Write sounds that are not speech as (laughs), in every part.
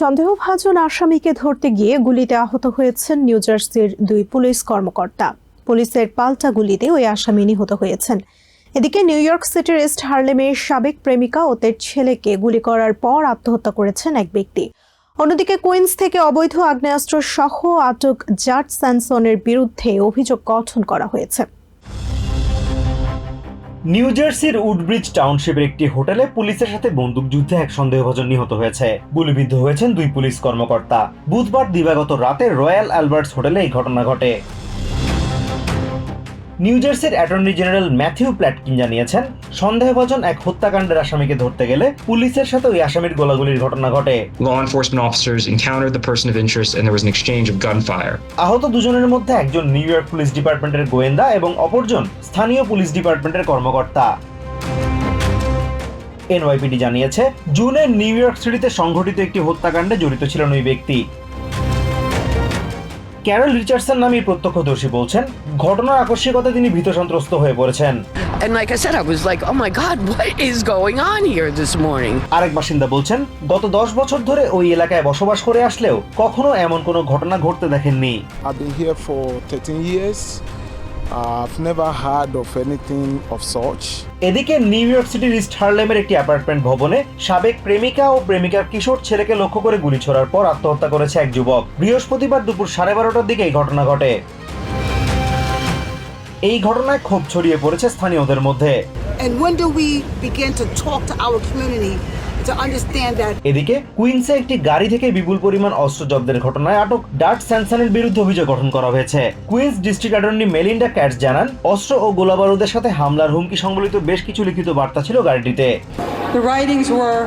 সন্দেহভাজন আসামিকে ধরতে গিয়ে গুলিতে আহত হয়েছেন নিউ জার্সির দুই পুলিশ কর্মকর্তা। পুলিশের পাল্টা গুলিতে ওই আসামি নিহত হয়েছেন। এদিকে নিউ ইয়র্ক সিটির ইস্ট হার্লেমের সাবেক প্রেমিকা ও তার ছেলেকে গুলি করার পর আত্মহত্যা করেছেন এক ব্যক্তি। অন্যদিকে কুইন্স থেকে অবৈধ আগ্নেয়াস্ত্র সহ আটক জার্জ স্যানসনের বিরুদ্ধে অভিযোগ গঠন করা হয়েছে। নিউ জার্সির উডব্রিজ টাউনশিপের একটি হোটেলে পুলিশের সাথে বন্দুকযুদ্ধে এক সন্দেহভাজন নিহত হয়েছে। গুলিবিদ্ধ হয়েছেন দুই পুলিশ কর্মকর্তা। বুধবার দিবাগত রাতে রয়্যাল অ্যালবার্টস হোটেলে এই ঘটনা ঘটে। নিউ জার্সির অ্যাটর্নি জেনারেল ম্যাথিউ প্ল্যাটকিন জানিয়েছেন সন্দেহভাজন এক হত্যাকাণ্ডের আসামিকে ধরতে গেলে পুলিশের সাথে ওই আসামির গোলাগুলির ঘটনা ঘটে। Law enforcement officers encountered the person of interest and there was an exchange of gunfire. আহত দুজনের মধ্যে একজন নিউ ইয়র্ক পুলিশ ডিপার্টমেন্টের গোয়েন্দা এবং অপরজন স্থানীয় পুলিশ ডিপার্টমেন্টের কর্মকর্তা। এনওয়াইপিডি জানিয়েছে জুনে নিউ ইয়র্ক সিটিতে সংঘটিত একটি হত্যাকাণ্ডে জড়িত ছিলেন ওই ব্যক্তি। ক্যারল রিচার্ডসন নামে প্রত্যক্ষদর্শী বলছেন ঘটনার আকস্মিকতা তিনি ভীত সন্ত্রস্ত হয়ে পড়েছেন And like I said, I was like, oh my God, (laughs) what is going on here this morning? আরেক বাসিন্দা বলছেন গত দশ বছর ধরে ওই এলাকায় বসবাস করে আসলেও কখনো এমন কোনো ঘটনা ঘটতে দেখেননি I've been here for 13 years. I've never heard of anything of such. এদিকে নিউ ইয়র্ক সিটির ইস্ট হার্লেমের একটি অ্যাপার্টমেন্ট ভবনে সাবেক প্রেমিকা ও প্রেমিকার কিশোর ছেলেকে লক্ষ্য করে গুলি ছোড়ার পর আত্মহত্যা করেছে এক যুবক। বৃহস্পতিবার দুপুর সাড়ে বারোটার দিকে এই ঘটনা ঘটে। এই ঘটনায় ক্ষোভ ছড়িয়ে পড়েছে স্থানীয়দের মধ্যে। And when do we begin to talk to our community to understand that এদিকে কুইন্সে একটি গাড়ি থেকে বিপুল পরিমাণ অস্ত্র জব্দের ঘটনায় আটক ডার্ট স্যানসনের বিরুদ্ধে অভিযোগ গঠন করা হয়েছে Queens district attorney Melinda Katz জানান অস্ত্র ও গোলাবারুদের সাথে হামলার হুমকি সংবলিত বেশ কিছু লিখিত বার্তা ছিল গাড়িটিতে The writings were,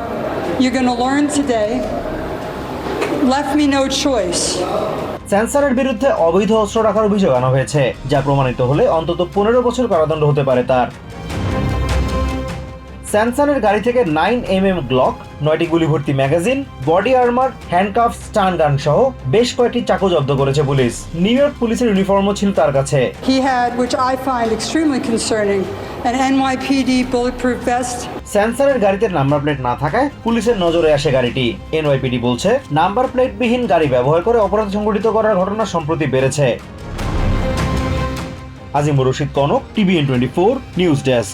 You're going to learn today. Left me no choice. স্যানসারের বিরুদ্ধে অবৈধ অস্ত্র রাখার অভিযোগ আনা হয়েছে যা প্রমাণিত হলে অন্তত পনেরো বছর কারাদণ্ড হতে পারে তার স্যামসানের গাড়ি থেকে নাইন এম এম গ্লক নয়টি গুলি ভর্তি magazine body armour handcuff stun gun সহ বেশ কয়েকটি চাকু জব্দ করেছে পুলিশ। নিউ ইয়র্ক পুলিশের ইউনিফর্মও ছিল তার কাছে। He had, which I find extremely concerning, an NYPD bulletproof vest. গাড়িতে নাম্বার প্লেট না থাকায় পুলিশের নজরে আসে গাড়িটি। এনওয়াইপিডি বলছে নাম্বার প্লেটবিহীন গাড়ি ব্যবহার করে অপরাধ সংঘটিত করার ঘটনা সম্প্রতি বেড়েছে। Azimur Rashid Konok TVN twenty four news desk